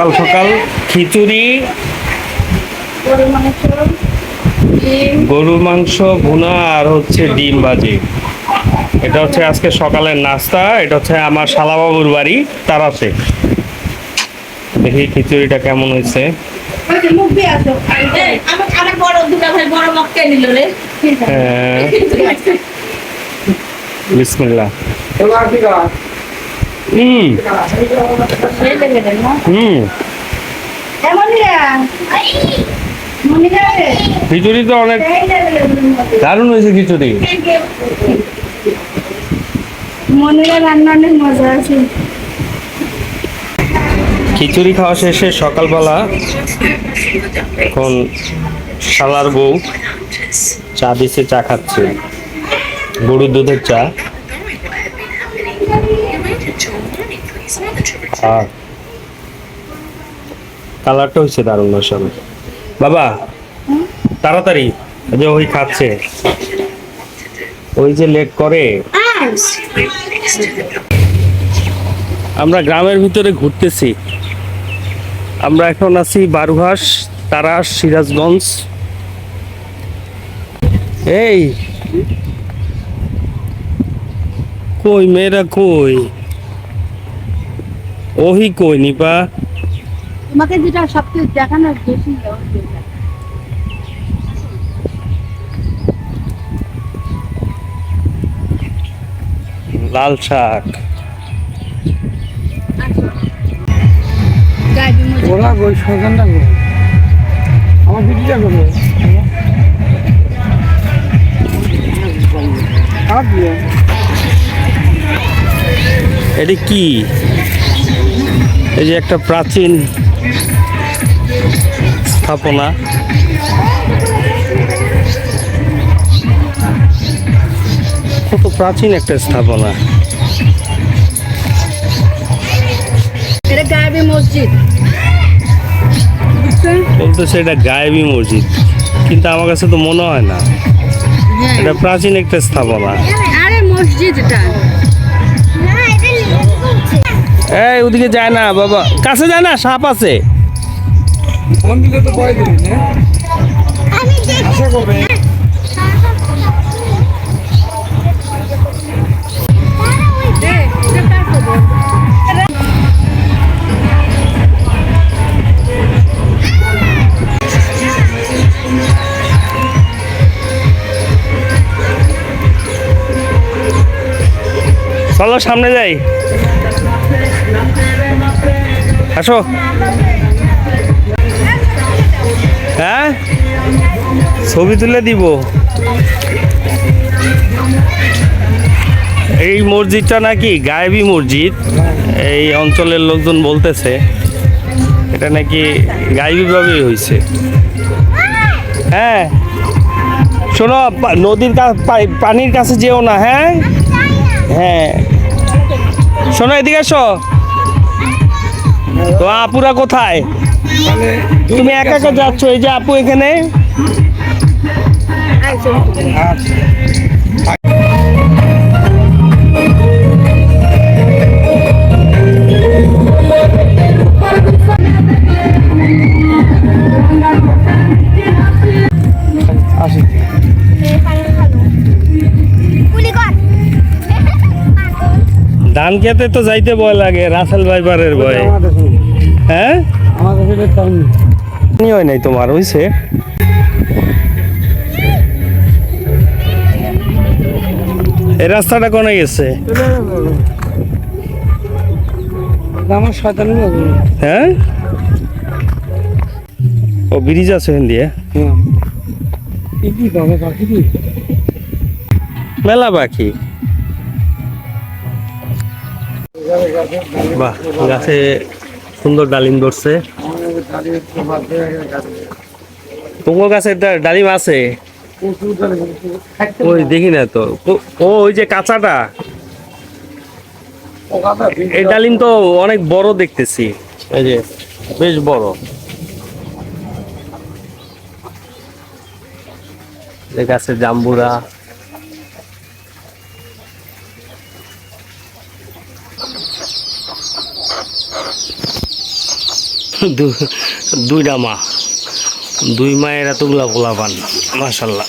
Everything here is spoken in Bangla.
সকাল সকাল খিচুড়ি গরু মাংস ভুনা আর হচ্ছে ডিম ভাজি। এটা হচ্ছে আজকে সকালের নাস্তা এটা হচ্ছে আমার শালাবাবুর বাড়ি তারাতে। দেখি খিচুড়িটা কেমন হয়েছে। ওই খিচুড়ি তো অনেক দারুণ হয়েছে খিচুড়ি। খিচুড়ি খাওয়া শেষে সকালবেলা এখন শালার বউ চা দিছে, চা খাচ্ছে। গরুর দুধের চা। আর কালারটা হচ্ছে দারুণ আসলে বাবা তাড়াতাড়ি। যে ওই খাচ্ছে। ওই যে লেট করে। আমরা গ্রামের ভিতরে ঘুরতেছি। আমরা এখন আছি বারুহাস তারাস সিরাজগঞ্জ। এই। কই মেয়েরা কই? ওহি কই নিপা? তোমাকে যেটা সবচেয়ে দেখানোর বেশি লাল শাক। ওরা ওই সজনটা করব আমার বিটিটা দিয়ে এটি কি? এই যে একটা প্রাচীন স্থাপনা। কত প্রাচীন একটা স্থাপনা। এটা গায়েবী মসজিদ। বলতেছে এটা গায়েবী মসজিদ কিন্তু আমার কাছে তো মনে হয় না। এটা প্রাচীন একটা স্থাপনা। আরে মসজিদ এটা। এই ওদিকে যায় না বাবা। কাছে যায় না? সাপ আছে। চলো সামনে যাই। আসো। হ্যাঁ? ছবি তুলে দিব। এই মসজিদটা নাকি গায়েবী মসজিদ। এই অঞ্চলের লোকজন বলতেছে, এটা নাকি গায়েবীভাবেই হয়েছে হ্যাঁ? শোনো নদীর পানির কাছে যেও না হ্যাঁ? হ্যাঁ। শোনো, এদিকে এসো তো আপুরা কোথায়? তুমি একা একা যাচ্ছ, এই যে আপু এখানে? ধান খেতে তো যাইতে ভয় লাগে, রাসেল ভাইপারের ভয়। হ্যাঁ? টাইম নেই পানি হয় নাই তোমার হইছে? এই রাস্তাটা কোনে গেছে? আমার শয়তান হ্যাঁ? ও ব্রিজ আছে দিয়ে? হ্যাঁ। মেলা পাখি। বাহ গাছে সুন্দর ডালিম ধরছে। তোমার গাছে ডালিম আছে? ওই দেখি না তো। ও ওই যে কাঁচাটা। এই ডালিম তো অনেক বড় দেখতেছি। এই যে, বেশ বড়। গাছের জাম্বুরা। দুইটা মা। দুই মায়ের এতগুলা পোলা পান মাসাল্লাহ